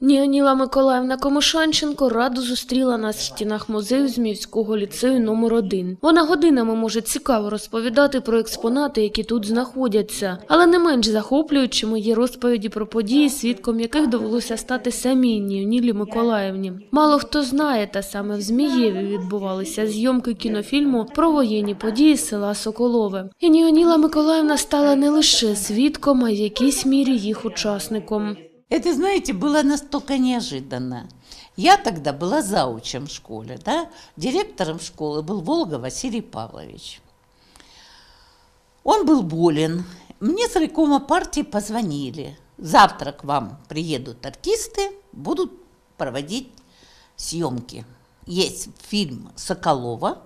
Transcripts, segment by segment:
Ніаніла Миколаївна Комишанченко радо зустріла нас в стінах музею Зміївського ліцею номер 1 Вона годинами може цікаво розповідати про експонати, які тут знаходяться, але не менш захоплюючими є розповіді про події, свідком яких довелося стати самій Ніанілі Миколаївні. Мало хто знає, та саме в Змієві відбувалися зйомки кінофільму про воєнні події села Соколове. І Ніаніла Миколаївна стала не лише свідком, а й якійсь мірі їх учасником. Это, знаете, было настолько неожиданно. Я тогда была заучем в школе, да? Директором школы был Волга Василий Павлович. Он был болен. Мне с райкома партии позвонили. Завтра к вам приедут артисты, будут проводить съемки. Есть фильм Соколова.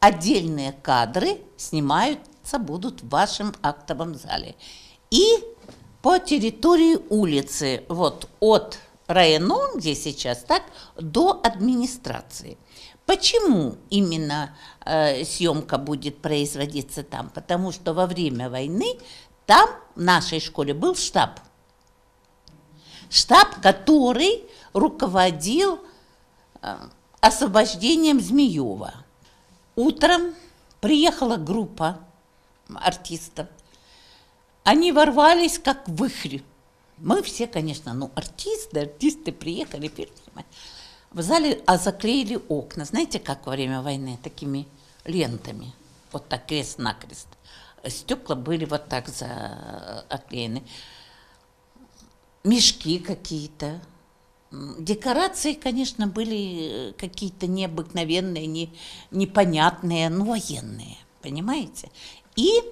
Отдельные кадры снимаются будут в вашем актовом зале. И по территории улицы, вот от района, где сейчас, так, до администрации. Почему именно э, съемка будет производиться там? Потому что во время войны там, в нашей школе, был штаб. Штаб, который руководил э, освобождением Змеева. Утром приехала группа артистов. Они ворвались как выхри. Мы все, конечно, ну, артисты, артисты приехали. В зале а заклеили окна, знаете, как во время войны, такими лентами, вот так крест-накрест. Стекла были вот так за- оклеены. Мешки какие-то. Декорации, конечно, были э, какие-то необыкновенные, не, непонятные, ну, военные, понимаете? И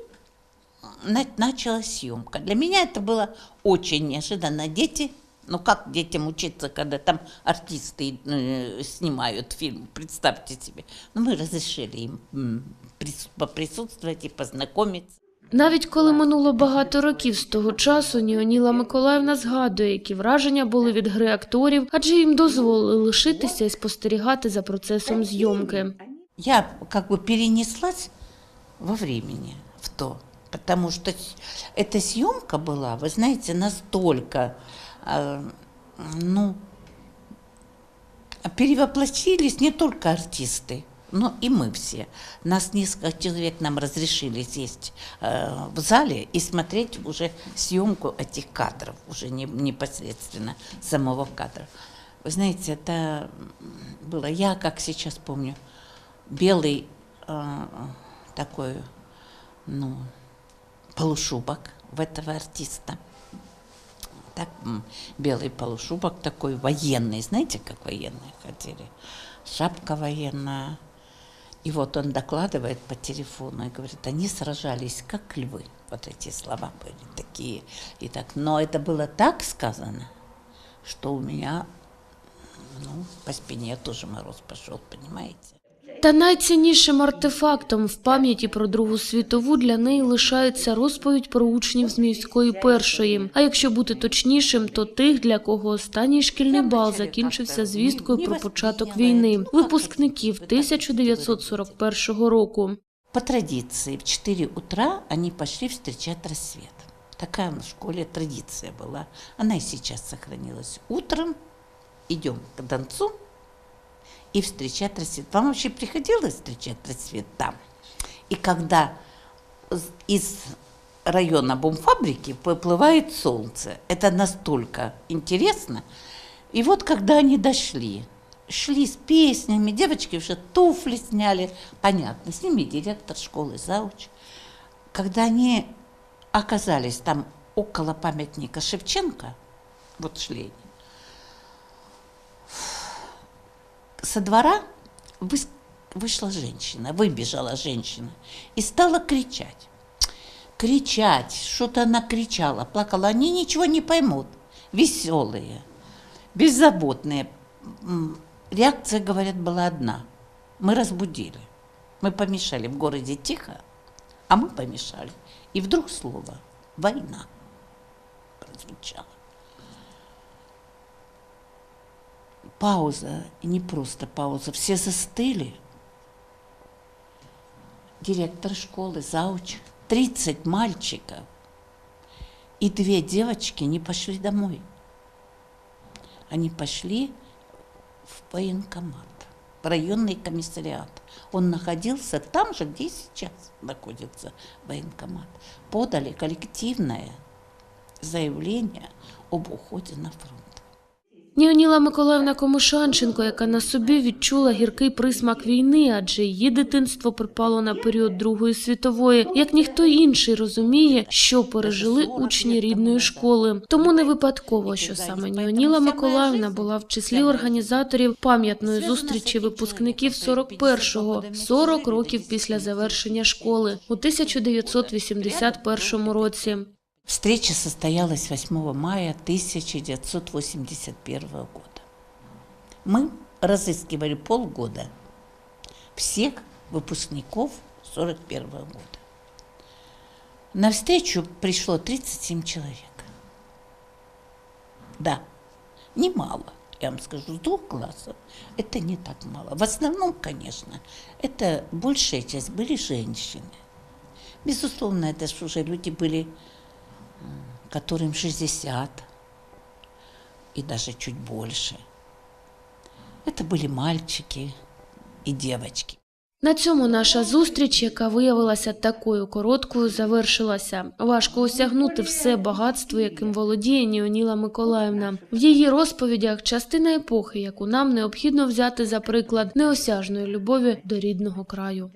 началась съемка. Для меня это было очень неожиданно. Дети, ну как детям учиться, когда там артисты э, снимают фильм, представьте себе. Ну мы разрешили им м, прис- поприсутствовать и познакомиться. Навіть коли минуло багато років з того часу, Ніоніла Миколаївна згадує, які враження були від гри акторів, адже їм дозволили лишитися і спостерігати за процесом зйомки. Я как бы перенеслась во времени в то, Потому что эта съемка была, вы знаете, настолько, э, ну, перевоплотились не только артисты, но и мы все. Нас несколько человек нам разрешили сесть э, в зале и смотреть уже съемку этих кадров, уже не, непосредственно самого кадра. Вы знаете, это было, я как сейчас помню, белый э, такой, ну, полушубок в этого артиста. Так, белый полушубок такой военный, знаете, как военные хотели? Шапка военная. И вот он докладывает по телефону и говорит, они сражались как львы. Вот эти слова были такие. И так. Но это было так сказано, что у меня ну, по спине тоже мороз пошел, понимаете? Та найціннішим артефактом в пам'яті про Другу світову для неї лишається розповідь про учнів Зміївської першої. А якщо бути точнішим, то тих, для кого останній шкільний бал закінчився звісткою про початок війни, випускників 1941 року. По традиции в 4 утра они пошли встречать рассвет. Такая в школе традиция была. Она и сейчас сохранилась. Утром идем к Донцу и встречать рассвет. Вам вообще приходилось встречать рассвет там? И когда из района бомфабрики выплывает солнце, это настолько интересно. И вот когда они дошли, шли с песнями, девочки уже туфли сняли, понятно, с ними директор школы, зауч. Когда они оказались там около памятника Шевченко, вот шли они, со двора вышла женщина, выбежала женщина и стала кричать. Кричать, что-то она кричала, плакала. Они ничего не поймут. Веселые, беззаботные. Реакция, говорят, была одна. Мы разбудили. Мы помешали. В городе тихо, а мы помешали. И вдруг слово «война» прозвучало. Пауза, и не просто пауза, все застыли. Директор школы, зауч, 30 мальчиков и две девочки не пошли домой. они пошли в военкомат, в районный комиссариат. Он находился там же, где сейчас находится военкомат. Подали коллективное заявление об уходе на фронт. Ніоніла Миколаївна Комишанченко, яка на собі відчула гіркий присмак війни, адже її дитинство припало на період Другої світової, як ніхто інший розуміє, що пережили учні рідної школи. Тому не випадково, що саме Ніоніла Миколаївна була в числі організаторів пам'ятної зустрічі випускників 41-го, 40 років після завершення школи у 1981 році. Встреча состоялась 8 мая 1981 года. Мы разыскивали полгода всех выпускников 41 года. На встречу пришло 37 человек. Да, немало, я вам скажу, с двух классов. Это не так мало. В основном, конечно, это большая часть были женщины. Безусловно, это ж уже люди были которым 60 и даже чуть больше. Это были мальчики и девочки. На цьому наша зустріч, яка виявилася такою короткою, завершилася. Важко осягнути все багатство, яким володіє Ніоніла Миколаївна. В її розповідях частина епохи, яку нам необхідно взяти за приклад неосяжної любові до рідного краю.